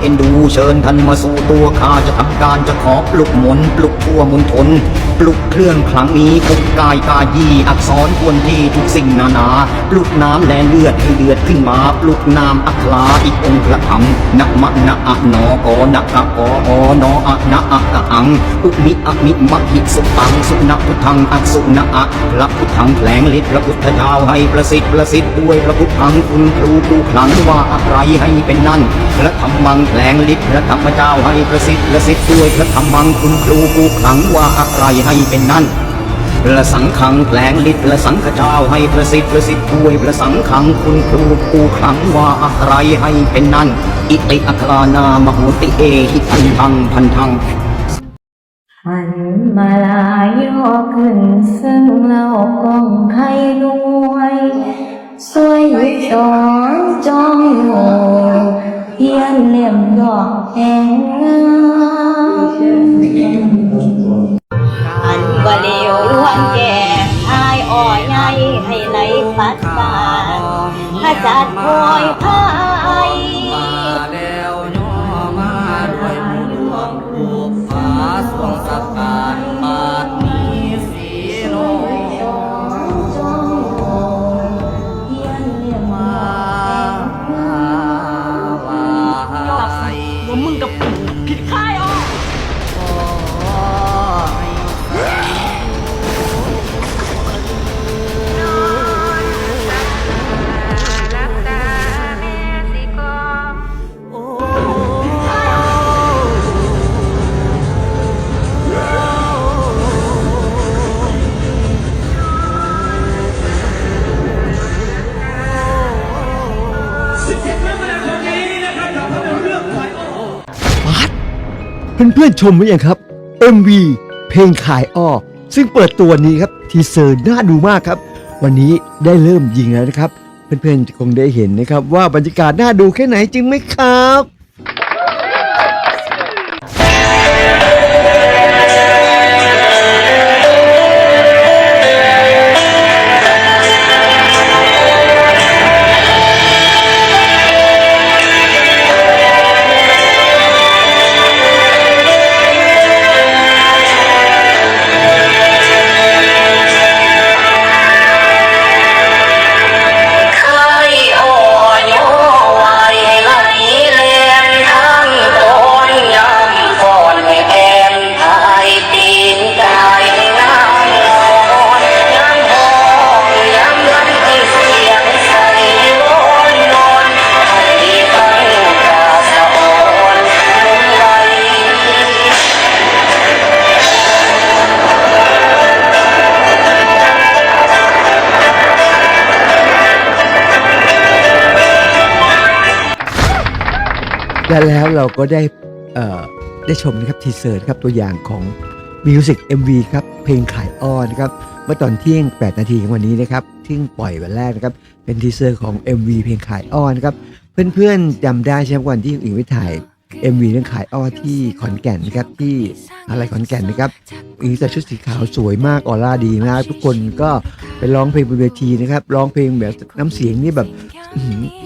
เอ็นดูเชิญท่านมาสู่ตัวข้าจะทำการจะขอปลุกหมนปลุกทั่วมุนทน ปลุกเครื่องคลังนี้ปลุกกายกายีอักษรควรทีทุกสิ่งนานา ปลุกน้ำและเลือดให้เดือดขึ้นมาปลุกนามอัคลาอีกองค์พระธรรมนะมะนะอะนอกอนะกะกออนออะนะอะกะอังอุมิอะมิมะหิสุปังสุนะพุทธังอักสุนะอะพระพุทธังแผลงฤทธิ์พระพุทธเจ้าให้ประสิทธิ์ประสิทธิ์ด้วยพระพุทธังคุณครูผู้ขลังว่าอะไรให้เป็นนั่นพระธรรมังแผลงฤทธิ์พระธรรมเจ้าให้ประสิทธิ์ประสิทธิ์ด้วยพระธรรมังคุณครูผู้ขลังว่าอะไรให้เป็นนั่นพระสังฆังแปลงฤทธิ์พระสังฆเจ้าให้ประสิทธิ์ประสิทธิ์ด้วยพระสังฆังคุณครูผู้ขังว่าอะไรให้เป็นนั่น อิติอัครานามโหติเอหิพันธังพันธังหันมาลายอขึ้นซึ่งเรากองไข่รวยสวยจองจองอยู่เพียนเหลี่ยมดอกแห่งงาม อันบ่เลวล้วนแก่ทายอ่อยไงให้ไหลปัดปานถ้าจัดคอยพา เพื่อนๆชมไหมยังครับ MV เพลงขายอ้อซึ่งเปิดตัวนี้ครับทีเซอร์น่าดูมากครับ วันนี้ได้เริ่มยิงแล้วนะครับ เพื่อนๆคงได้เห็นนะครับ ว่าบรรยากาศน่าดูแค่ไหนจริงไหมครับ และแล้วเราก็ได้ได้ชมนะครับทีเซอร์ครับตัวอย่างของมิวสิก MV ครับเพลงขายอ้อนนะครับเมื่อตอนเที่ยง 8 นาทีของวันนี้นะครับที่ปล่อยวันแรกนะครับเป็นทีเซอร์ของ MV เพลงขายอ้อนนะครับเพื่อนๆจำได้ใช่ไหมวันที่อิงไปถ่าย MV เรื่องขายอ้อที่ขอนแก่นนะครับที่อะไรขอนแก่นนะครับอิงใส่ชุดสีขาวสวยมากออร่าดีมากทุกคนก็ไปร้องเพลงบนเวทีนะครับร้องเพลงแบบน้ำเสียงนี่แบบ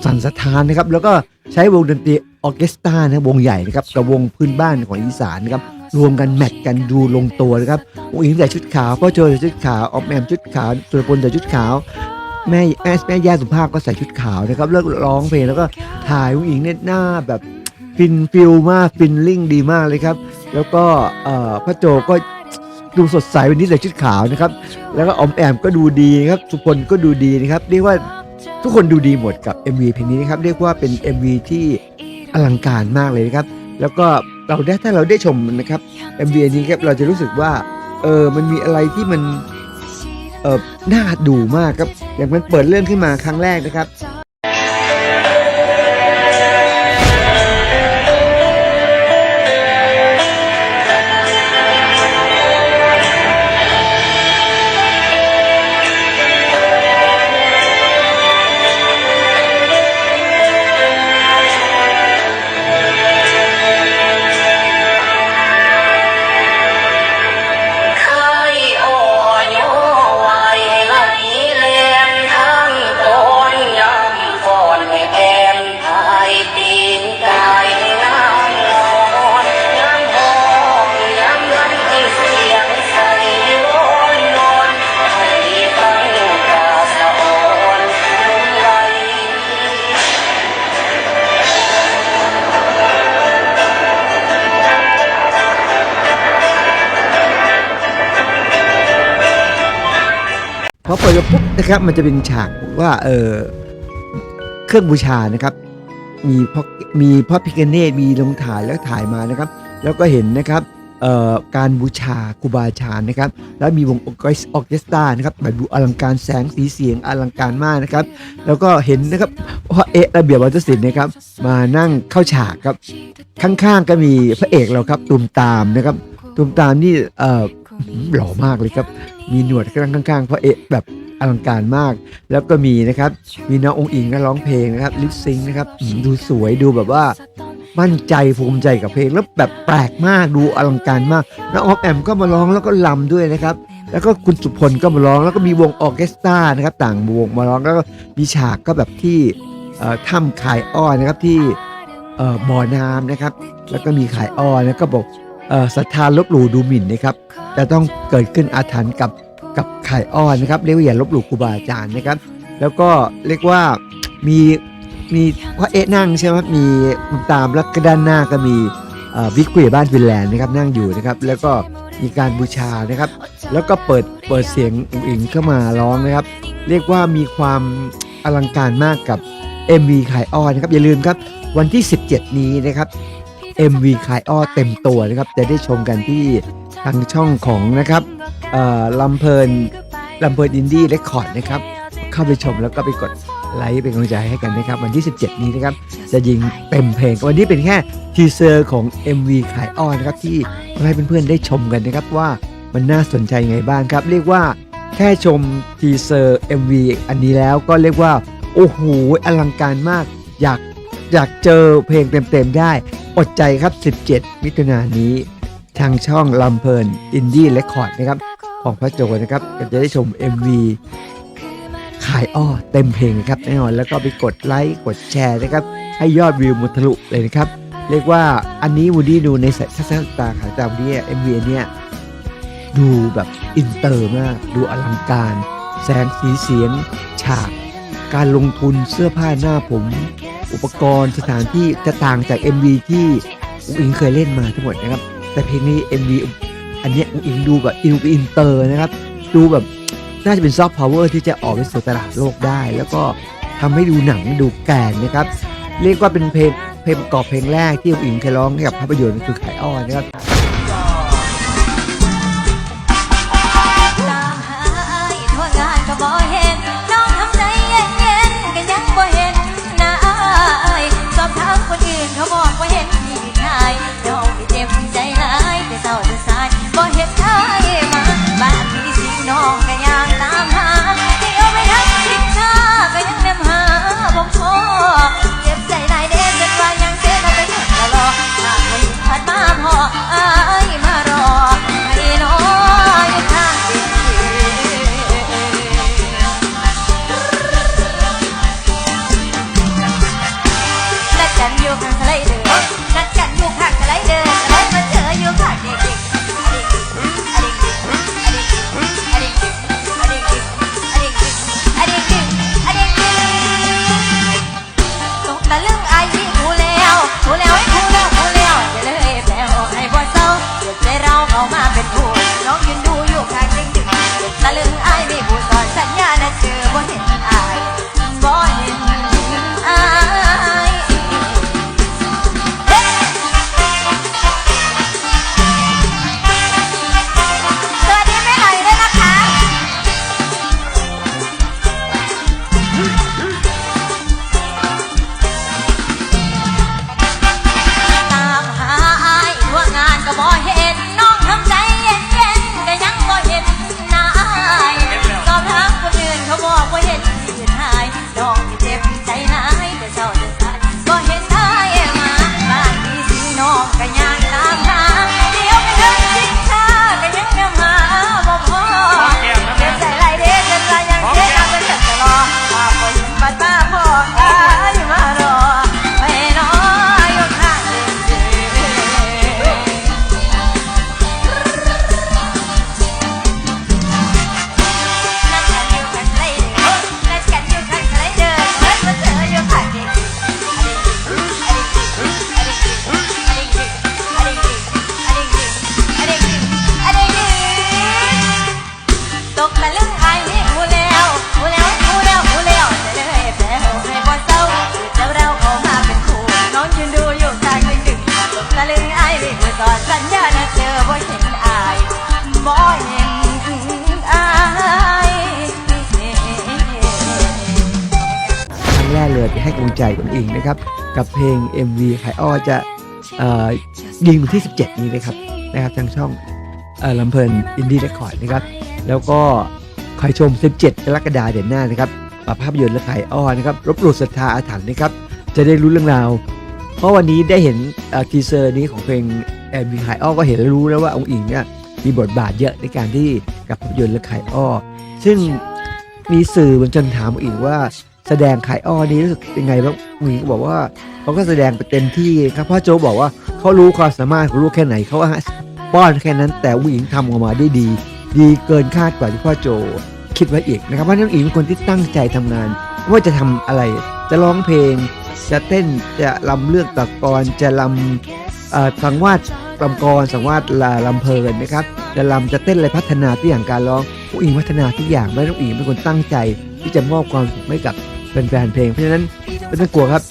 สั่นสะท้านนะครับ แล้วก็ใช้วงดนตรีออเคสตรานะวงใหญ่นะครับกับวงพื้นบ้านของอีสานนะครับรวมกันแมทกันดูลงตัวนะครับวงอิงใส่ชุดขาวพ่อโจใส่ชุดขาวออมแอมชุดขาวสุรพลใส่ชุดขาวแม่แม่แม่ย่าสุภาพก็ใส่ชุดขาวนะครับเลิกร้องเพลงแล้วก็ถ่ายวงอิงเนี่ยหน้าแบบ ฟินฟิลมากฟินลิ่งดีมากเลยครับ แล้วก็พ่อโจก็ดูสดใสวันนี้ใส่ชุดขาวนะครับ แล้วก็อมแอมก็ดูดีครับสุพลก็ดูดีนะครับเรียกว่าทุกคนดูดีหมดกับ MV เพลงนี้นะครับเรียกว่าเป็น MV ที่อลังการมากเลยนะครับ แล้วก็เราได้ถ้าเราได้ชมนะครับ MV นี้ครับเราจะรู้สึกว่าเออมันมีอะไรที่มันเออน่าดูมากครับอย่างมันเปิดเรื่องขึ้นมาครั้งแรกนะครับ อเปิดมาปุ๊บนะครับ มันจะเป็นฉากว่าเออเครื่องบูชานะครับ มีพ่อมีพ่อพิกเนตมีลงถ่ายแล้วถ่ายมานะครับ แล้วก็เห็นนะครับเอ่อการบูชาครูบาอาจารย์นะครับ แล้วมีวงออเคสตรานะครับแบบดูอลังการแสงสีเสียงอลังการมากนะครับ แล้วก็เห็นนะครับว่าเอะระเบียบวัฒนศิลป์นะครับ มานั่งเข้าฉากครับ ข้างๆก็มีพระเอกเราครับตูมตามนะครับตูมตามนี่เอ่อ หล่อมากเลยครับ มีหนวดข้างข้างๆพระเอกแบบอลังการมาก แล้วก็มีนะครับ มีน้ององค์อิงก็ร้องเพลงนะครับลิปซิงนะครับดูสวยดูแบบว่า มั่นใจภูมิใจกับเพลงแล้วแบบแปลกมากดูอลังการมากแล้วออฟแอมก็มาร้องแล้วก็ลำด้วยนะครับ แล้วก็คุณสุพลก็มาร้องแล้วก็มีวงออเคสตรานะครับ ต่างวงมาร้องแล้วก็มีฉากก็แบบที่ถ้ำขายอ้อนะครับที่บ่อน้ำนะครับ แล้วก็มีขายอ้อแล้วก็บอก ศรัทธาลบหลู่ดูหมิ่นนะครับจะต้องเกิดขึ้นอาถรรพ์กับกับไขายอ้อนนะครับเรียกว่าอย่าลบหลู่ครูบาอาจารย์นะครับ แล้วก็เรียกว่ามีมีพระเอ๊ะนั่งใช่ไหมมีคุณตามแล้วก็ด้านหน้าก็มีเอ่อบิ๊กคุยบ้านฟินแลนด์นะครับนั่งอยู่นะครับ แล้วก็มีการบูชานะครับ แล้วก็เปิดเปิดเสียงอุ๋งอิงเข้ามาร้องนะครับ เรียกว่ามีความอลังการมากกับ MV ขายอ้อนะครับอย่าลืมครับวันที่ 17 นี้นะครับ MV ขายอ้อเต็มตัวนะครับ จะได้ชมกันที่ทางช่องของนะครับลำเพลินลำเพลินอินดี้เรคคอร์ดนะครับ เข้าไปชมแล้วก็ไปกดไลค์เป็นกำลังใจให้กันนะครับ วันที่ 17 นี้นะครับ จะยิงเต็มเพลง วันนี้เป็นแค่ทีเซอร์ของ MV ขายอ้อนะครับ ที่ให้เพื่อนๆได้ชมกันนะครับว่ามันน่าสนใจไงบ้างครับ เรียกว่าแค่ชมทีเซอร์ MV อันนี้แล้วก็เรียกว่า โอ้โหอลังการมาก อยาก อยากเจอเพลงเต็มๆได้ อดใจครับ 17 มิถุนายนนี้ ทางช่องลำเพลินอินดี้เรคคอร์ดนะครับ ของพระโจนะครับก็จะได้ชม MV ขายอ้อเต็มเพลงนะครับแน่นอนแล้วก็ไปกดไลค์กดแชร์นะครับ ให้ยอดวิวมุทะลุเลยนะครับ เรียกว่าอันนี้วูดี้ดูในสายทัศนตาขายตามนี้เอ็มวีเนี่ยดูแบบอินเตอร์มาก ดูอลังการ แสงสีเสียง ฉาก การลงทุนเสื้อผ้าหน้าผม อุปกรณ์สถานที่จะต่างจาก MV ที่อุ้งอิงเคยเล่นมาทั้งหมดนะครับ แต่เพลงนี้ MV อันนี้อุ้งอิงดูแบบอินอินเตอร์นะครับ ดูแบบน่าจะเป็นซอฟต์พาวเวอร์ที่จะออกไปสู่ตลาดโลกได้ แล้วก็ทำให้ดูหนังดูแกนนะครับ เรียกว่าเป็นเพลงเพลงประกอบเพลงแรกที่อุ้งอิงเคยร้องให้กับภาพยนตร์คือขายอ้อนะครับ กับเพลง MV ไขายอ้อจะยิงวันที่ 17 นี้นะครับนะครับทางช่องอลำเพลินอินดี้เรคคอร์ดนะครับ แล้วก็คอยชม 17 กรกฎาคมเดือนหน้านะครับภาพยนตร์และไขายอ้อนะครับรบหลู่ศรัทธาอาถรรพ์นะครับ จะได้รู้เรื่องราว เพราะวันนี้ได้เห็นทีเซอร์นี้ของเพลงแอบมีขายอ้อก็เห็นแล้วรู้แล้วว่าองค์อิงเนี่ยมีบทบาทเยอะในการที่กับภาพยนตร์และไขายอ้อ ซึ่งมีสื่อมวลชนถามองค์อิงว่า แสดงขายอ้อนี้รู้สึกยังไงบ้างองค์อิงก็บอกว่าเขาก็แสดงไปเต็มที่ครับพ่อโจบอกว่าเขารู้ความสามารถเขารู้แค่ไหนเขาป้อนแค่นั้นแต่องค์อิงทำออกมาได้ดี ดีเกินคาดกว่าที่พ่อโจคิดไว้อีกนะครับเพราน้องอิงเป็นคนที่ตั้งใจทำงาน ว่าจะทำอะไร จะร้องเพลง จะเต้นจะลำเลือกตะกรจะลำสังวาดลำกรสังวาดลาลำเพลินนะครับจะลำจะเต้นอะไรพัฒนาทุกอย่างการร้องผู้อิงพัฒนาทุกอย่างไม่ต้องอิงเป็นคนตั้งใจที่จะมอบความสุขให้กับ เป็นแฟนเพลง เพราะฉะนั้นไม่ต้องกลัวครับ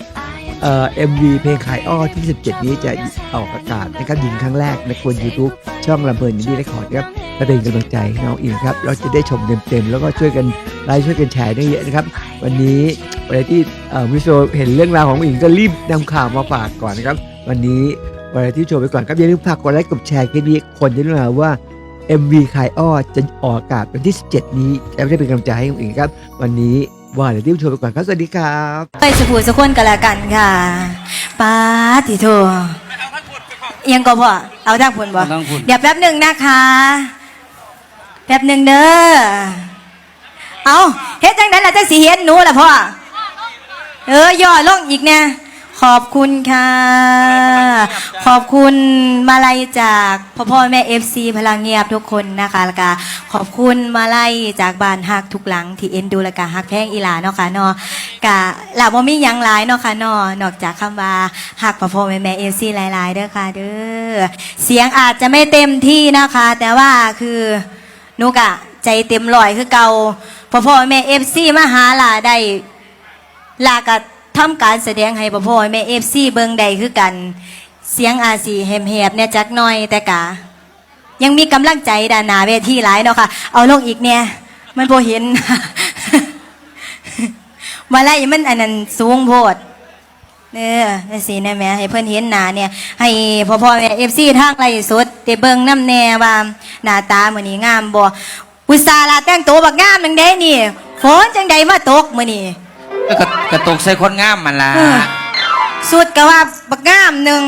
เอ่อ MV เพลงขายอ้อที่ 17 นี้จะออกอากาศนะครับยิงครั้งแรกในควร YouTube ช่องลำเพลินยินดีได้ขอร์ดครับก็เป็นกำลังใจน้องอิงครับ เราจะได้ชมเต็มๆ แล้วก็ช่วยกันไลค์ช่วยกันแชร์ได้เยอะนะครับ วันนี้อะไรที่วิโซเห็นเรื่องราวของอิงก็รีบนำข่าวมาฝากก่อนนะครับ วันนี้วันที่โชว์ไปก่อนครับอย่าลืมฝากกดไลค์กดแชร์คลิปนี้คนจะรู้แล้วว่า MV ขายอ้อจะออกอากาศวันที่ 17 นี้จะได้เป็นกำลังใจให้อิงครับ วันนี้ ว่าเดี๋ยวที่โชว์ไปก่อนครับ สวัสดีครับไปสุภูสุคนกันละกันค่ะป้าติโทเอียงก็พอเอาทางพุ่นบ่เอาทางพุ่นเดี๋ยวแป๊บหนึ่งนะคะ แป๊บหนึ่งเด้อเอาเฮ็ดจังได๋ล่ะจังสิเห็นหนูล่ะพ่อเออย่อลงอีกเนี่ย ขอบคุณค่ะ ขอบคุณมาลัยจากพ่อพ่อแม่เอฟซีพลังเงียบทุกคนนะคะแล้วก็ขอบคุณมาลัยจากบ้านฮักทุกหลังที่เอ็นดูและก็ฮักแพงอีหลาเนาะค่ะเนาะกะหลับว่ามีหยังหลายเนาะค่ะเนาะนอกจากคำว่าฮักพ่อพ่อแม่แม่เอฟซีหลาย ๆเด้อค่ะ เด้อเสียงอาจจะไม่เต็มที่นะคะ แต่ว่าคือนุกอะใจเต็มร้อยคือเก่าพ่อพ่อแม่เอฟซีมาหาหลาได้ลาก็ ทำการแสดงให้พ่อพ่อแม่เอฟซีเบิงใดคือกัน เสียงอาสีแหบๆเนี่ยจักหน่อยแต่กะ ยังมีกำลังใจด้านหน้าเวทีหลายเนาะค่ะ เอาลงอีกเนี่ยมันพอเห็นมาไล่มันอันนั้นสูงโพดเนี่ยนี่สินะแม่ให้เพื่อนเห็นหน้าเนี่ย ให้พ่อพ่อแม่เอฟซีทางไล่สดได้เบิงน้ำแน่ว่าหน้าตาเหมือนนี้งามบ่อุตสาห์ลาแต่งตัวบักงามจังไดนี่ฝนจังใดมาตกมือนี้ แล้วก็กระตกใส่คนงามมันล่ะเออสุดก็ว่าบักงามหนึ่ง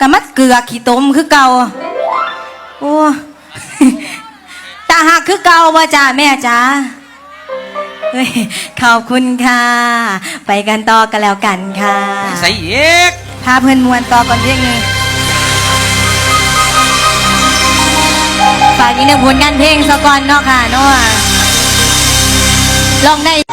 ก็มัดเกลือขี้ตมคือเก่าโอ้ตาหักคือเก่าว่าจ้าแม่จ้าเฮ้ยขอบคุณค่ะ ไปกันต่อกันแล้วกันค่ะใส่เอกพาเพื่อนมวนต่อก่อนเพียงนี้ฝากอีกหนึ่งผลงานเพลงสก่อนเนาะค่ะเนาะลองได้จัด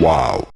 Wow.